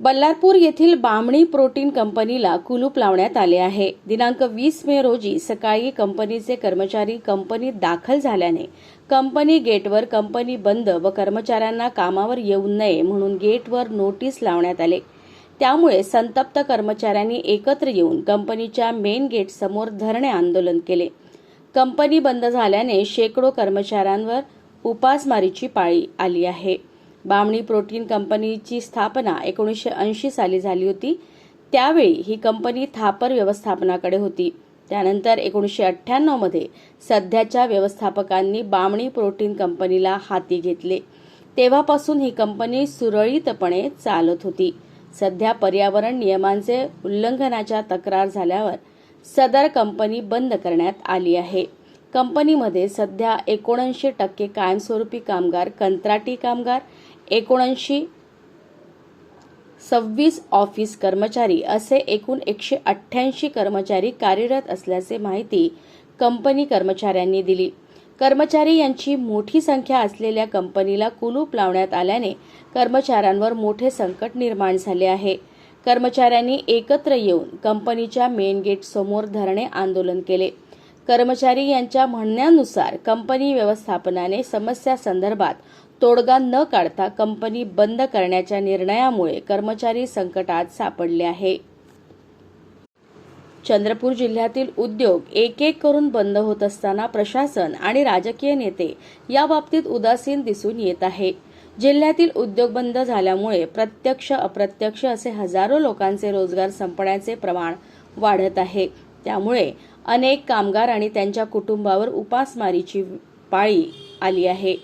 बल्लारपूर येथील बामणी प्रोटीन कंपनीला कुलूप लावण्यात आले आहे. दिनांक वीस मे रोजी सकाळी कंपनीचे कर्मचारी कंपनीत दाखल झाल्याने कंपनी गेटवर कंपनी बंद व कर्मचाऱ्यांना कामावर येऊ नये म्हणून गेटवर नोटीस लावण्यात आले. त्यामुळे संतप्त कर्मचाऱ्यांनी एकत्र येऊन कंपनीच्या मेन गेट समोर धरणे आंदोलन केले. कंपनी बंद झाल्याने शेकडो कर्मचाऱ्यांवर उपासमारीची पाळी आली आहे. बामणी प्रोटीन कंपनीची स्थापना एकोणीसशे ऐंशी साली झाली होती. त्यावेळी ही कंपनी थापर व्यवस्थापनाकडे होती. त्यानंतर एकोणीसशे अठ्ठ्याण्णवमध्ये सध्याच्या व्यवस्थापकांनी बामणी प्रोटीन कंपनीला हाती घेतले. तेव्हापासून ही कंपनी सुरळीतपणे चालत होती. सध्या पर्यावरण नियमांचे उल्लंघनाच्या तक्रार झाल्यावर सदर कंपनी बंद करण्यात आली आहे. कंपनीमध्ये सध्या एकोणऐंशी टक्के कायमस्वरूपी कामगार कंत्राटी कामगार एकोणऐंशी सव्वीस ऑफिस कर्मचारी असे एकूण एकशे अठ्ठ्याऐंशी कर्मचारी कार्यरत असल्याचे माहिती कंपनी कर्मचाऱ्यांनी दिली. कर्मचारी यांची मोठी संख्या असलेल्या कंपनीला कुलूप लावण्यात आल्याने कर्मचाऱ्यांवर मोठे संकट निर्माण झाले आहे. कर्मचाऱ्यांनी एकत्र येऊन कंपनीच्या मेन गेट समोर धरणे आंदोलन केले. कर्मचारी यांच्या म्हणण्यानुसार कंपनी व्यवस्थापनाने समस्या संदर्भात तोडगा न काढता कंपनी बंद करण्याच्या निर्णयामुळे कर्मचारी संकटात सापडले आहे. चंद्रपूर जिल्ह्यातील उद्योग एक एक करून बंद होत असताना प्रशासन आणि राजकीय नेते या बाबतीत उदासीन दिसून येत आहे. जिल्ह्यातील उद्योग बंद झाल्यामुळे प्रत्यक्ष अप्रत्यक्ष असे हजारो लोकांचे रोजगार संपण्याचे प्रमाण वाढत आहे. त्यामुळे अनेक कामगार आणि त्यांच्या कुटुंबावर उपासमारीची पाळी आली आहे.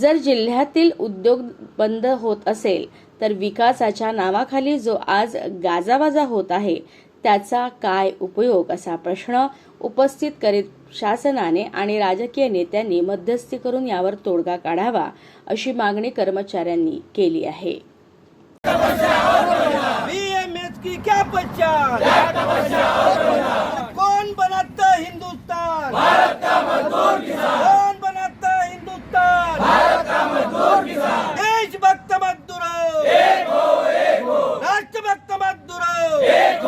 जर जिल्ह्यातील उद्योग बंद होत असेल तर विकासाच्या नावाखाली जो आज गाजावाजा होत आहे त्याचा काय उपयोग? असा प्रश्न उपस्थित करीत शासनाने आणि राजकीय नेत्यांनी मध्यस्थी करून यावर तोडगा काढावा अशी मागणी कर्मचाऱ्यांनी केली आहे. की क्या हिंदुस्तान। भारत का मजदूर किसान। कौन बनाता हिंदुस्तान? भारत का मजदूर किसान। देशभक्त मजदूर एक हो एक हो। राष्ट्रभक्त मजदूर एक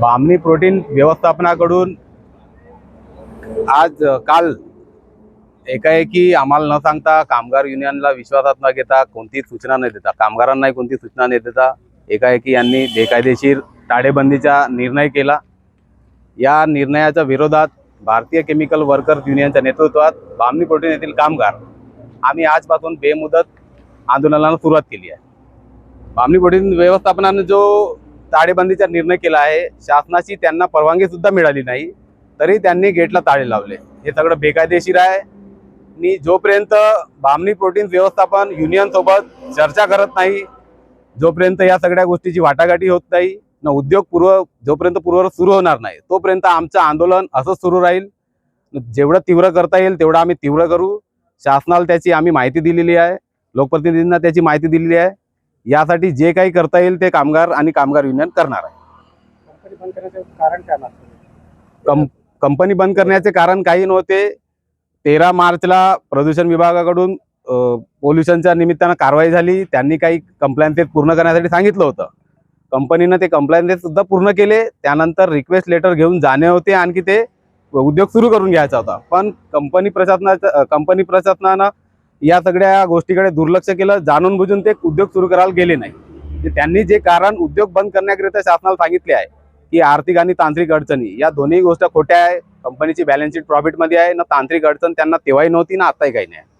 बामणी प्रोटीन व्यवस्थापनाकडून आज काल एकाएकी आम्हाला न सांगता कामगार युनियनला विश्वासात न घेता कोणतीही सूचना न देता कामगारांनाही कोणती सूचना न देता एकाएकी यांनी बेकायदेशीर टाळेबंदीचा निर्णय केला. या निर्णयाच्या विरोधात भारतीय केमिकल वर्कर्स युनियनच्या नेतृत्वात बामणी प्रोटीन येथील कामगार आम्ही आजपासून बेमुदत आंदोलनाला सुरुवात केली आहे. बामणी प्रोटीन व्यवस्थापनाने जो ताळेबंदीचा निर्णय केला आहे शासनाची त्यांना परवानगी सुद्धा मिळाली नाही तरी त्यांनी गेटला ताळे लावले. हे सगळं बेकायदेशीर आहे. आणि जोपर्यंत बामणी प्रोटीन व्यवस्थापन युनियनसोबत चर्चा करत नाही जोपर्यंत या सगळ्या गोष्टीची वाटाघाटी होत नाही न उद्योग पूर्व जोपर्यंत पूर्ववत सुरू होणार नाही तोपर्यंत आमचं आंदोलन असंच सुरू राहील. जेवढं तीव्र करता येईल तेवढं आम्ही तीव्र करू. शासनाला त्याची आम्ही माहिती दिलेली आहे. लोकप्रतिनिधींना त्याची माहिती दिलेली आहे. यासाठी जे काही करता येईल ते कामगार आणि कामगार युनियन करणार आहे. कंपनी बंद करण्याचं कारण काय लागतं कं कंपनी बंद करण्याचे कारण काही नव्हते. तेरा मार्चला प्रदूषण विभागाकडून पोल्युशनच्या निमित्तानं कारवाई झाली. त्यांनी काही कंप्लायन्सेस पूर्ण करण्यासाठी सांगितलं होतं. कंपनीनं ते कंप्लायन्सेस सुद्धा पूर्ण केले. त्यानंतर रिक्वेस्ट लेटर घेऊन जाणे होते. आणखी ते उद्योग सुरू करून घ्यायचा होता. पण कंपनी प्रशासनाचं कंपनी प्रशासनानं या सगळ्या गोष्टीकडे दुर्लक्ष केलं. जाणून बुजून ते उद्योग सुरू करायला गेले नाही. म्हणजे त्यांनी जे कारण उद्योग बंद करण्याकरिता शासनाला सांगितले आहे की आर्थिक आणि तांत्रिक अडचणी या दोन्ही गोष्टी खोट्या आहे. कंपनीची बॅलन्स शीट प्रॉफिटमध्ये आहे. ना तांत्रिक अडचण त्यांना तेव्हाही नव्हती ना आताही काही नाही.